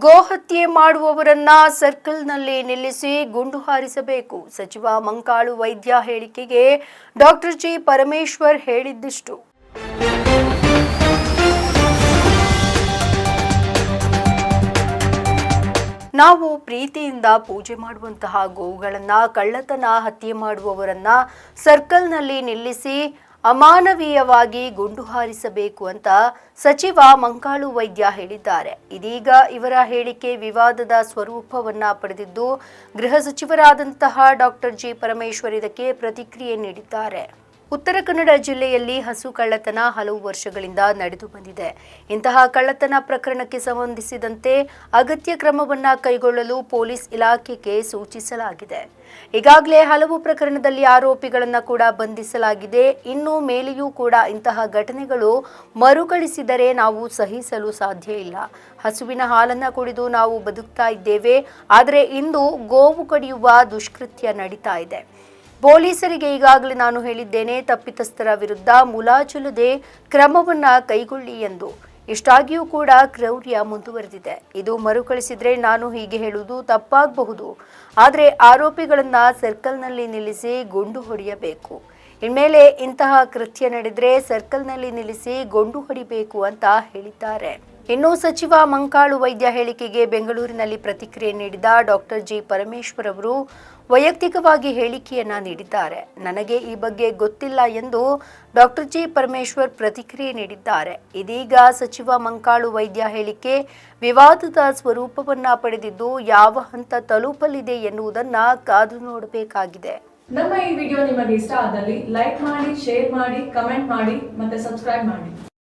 ಗೋಹತ್ಯೆ ಮಾಡುವವರನ್ನ ಸರ್ಕಲ್ನಲ್ಲಿ ನಿಲ್ಲಿಸಿ ಗುಂಡು ಹಾರಿಸಬೇಕು. ಸಚಿವ ಮಂಕಾಳು ವೈದ್ಯ ಹೇಳಿಕೆಗೆ ಡಾಕ್ಟರ್ ಜಿ ಪರಮೇಶ್ವರ್ ಹೇಳಿದ್ದಿಷ್ಟು. ನಾವು ಪ್ರೀತಿಯಿಂದ ಪೂಜೆ ಮಾಡುವಂತಹ ಗೋವುಗಳನ್ನ, ಕಳ್ಳತನ ಹತ್ಯೆ ಮಾಡುವವರನ್ನ ಸರ್ಕಲ್ನಲ್ಲಿ ನಿಲ್ಲಿಸಿ ಅಮಾನವೀಯವಾಗಿ ಗುಂಡು ಹಾರಿಸಬೇಕು ಅಂತ ಸಚಿವ ಮಂಕಾಳು ವೈದ್ಯ ಹೇಳಿದ್ದಾರೆ. ಇದೀಗ ಇವರ ಹೇಳಿಕೆ ವಿವಾದದ ಸ್ವರೂಪವನ್ನ ಪಡೆದಿದ್ದು ಗೃಹ ಸಚಿವರಾದಂತಹ ಡಾಕ್ಟರ್ ಜಿ ಪರಮೇಶ್ವರ್ ಇದಕ್ಕೆ ಪ್ರತಿಕ್ರಿಯೆ ನೀಡಿದ್ದಾರೆ. ಉತ್ತರ ಕನ್ನಡ ಜಿಲ್ಲೆಯಲ್ಲಿ ಹಸು ಕಳ್ಳತನ ಹಲವು ವರ್ಷಗಳಿಂದ ನಡೆದು ಬಂದಿದೆ. ಇಂತಹ ಕಳ್ಳತನ ಪ್ರಕರಣಕ್ಕೆ ಸಂಬಂಧಿಸಿದಂತೆ ಅಗತ್ಯ ಕ್ರಮವನ್ನು ಕೈಗೊಳ್ಳಲು ಪೊಲೀಸ್ ಇಲಾಖೆಗೆ ಸೂಚಿಸಲಾಗಿದೆ. ಈಗಾಗಲೇ ಹಲವು ಪ್ರಕರಣದಲ್ಲಿ ಆರೋಪಿಗಳನ್ನು ಕೂಡ ಬಂಧಿಸಲಾಗಿದೆ. ಇನ್ನು ಮೇಲೆಯೂ ಕೂಡ ಇಂತಹ ಘಟನೆಗಳು ಮರುಕಳಿಸಿದರೆ ನಾವು ಸಹಿಸಲು ಸಾಧ್ಯ ಇಲ್ಲ. ಹಸುವಿನ ಹಾಲನ್ನು ಕುಡಿದು ನಾವು ಬದುಕ್ತಾ ಇದ್ದೇವೆ. ಆದರೆ ಇಂದು ಗೋವು ಕಡಿಯುವ ದುಷ್ಕೃತ್ಯ ನಡೀತಾ ಇದೆ. ಪೊಲೀಸರಿಗೆ ಈಗಾಗಲೇ ನಾನು ಹೇಳಿದ್ದೇನೆ, ತಪ್ಪಿತಸ್ಥರ ವಿರುದ್ಧ ಮುಲಾಜಿಲ್ಲದೆ ಕ್ರಮವನ್ನ ಕೈಗೊಳ್ಳಿ ಎಂದು. ಇಷ್ಟಾಗಿಯೂ ಕೂಡ ಕ್ರೌರ್ಯ ಮುಂದುವರೆದಿದೆ. ಇದು ಮರುಕಳಿಸಿದ್ರೆ ನಾನು ಹೀಗೆ ಹೇಳುವುದು ತಪ್ಪಾಗಬಹುದು. ಆದರೆ ಆರೋಪಿಗಳನ್ನ ಸರ್ಕಲ್ನಲ್ಲಿ ನಿಲ್ಲಿಸಿ ಗುಂಡು ಹೊಡೆಯಬೇಕು. ಇನ್ಮೇಲೆ ಇಂತಹ ಕೃತ್ಯ ನಡೆದರೆ ಸರ್ಕಲ್ನಲ್ಲಿ ನಿಲ್ಲಿಸಿ ಗುಂಡು ಹೊಡಿಬೇಕು ಅಂತ ಹೇಳಿದ್ದಾರೆ. ಇನ್ನು ಸಚಿವ ಮಂಕಾಳು ವೈದ್ಯ ಹೇಳಿಕೆಗೆ ಬೆಂಗಳೂರಿನಲ್ಲಿ ಪ್ರತಿಕ್ರಿಯೆ ನೀಡಿದ ಡಾಕ್ಟರ್ ಜಿ ಪರಮೇಶ್ವರ್ ಅವರು ವೈಯಕ್ತಿಕವಾಗಿ ಹೇಳಿಕೆಯನ್ನ ನೀಡಿದ್ದಾರೆ. ನನಗೆ ಈ ಬಗ್ಗೆ ಗೊತ್ತಿಲ್ಲ ಎಂದು ಡಾಕ್ಟರ್ ಜಿ ಪರಮೇಶ್ವರ್ ಪ್ರತಿಕ್ರಿಯೆ ನೀಡಿದ್ದಾರೆ. ಇದೀಗ ಸಚಿವ ಮಂಕಾಳು ವೈದ್ಯ ಹೇಳಿಕೆ ವಿವಾದದ ಸ್ವರೂಪವನ್ನ ಪಡೆದಿದ್ದು ಯಾವ ಹಂತ ತಲುಪಲಿದೆ ಎನ್ನುವುದನ್ನ ಕಾದು ನೋಡಬೇಕಾಗಿದೆ. ನಮ್ಮ ಈ ವಿಡಿಯೋ ನಿಮಗೆ ಇಷ್ಟ ಆದಲ್ಲಿ ಲೈಕ್ ಮಾಡಿ, ಶೇರ್ ಮಾಡಿ, ಕಮೆಂಟ್ ಮಾಡಿ ಮತ್ತೆ ಸಬ್ಸ್ಕ್ರೈಬ್ ಮಾಡಿ.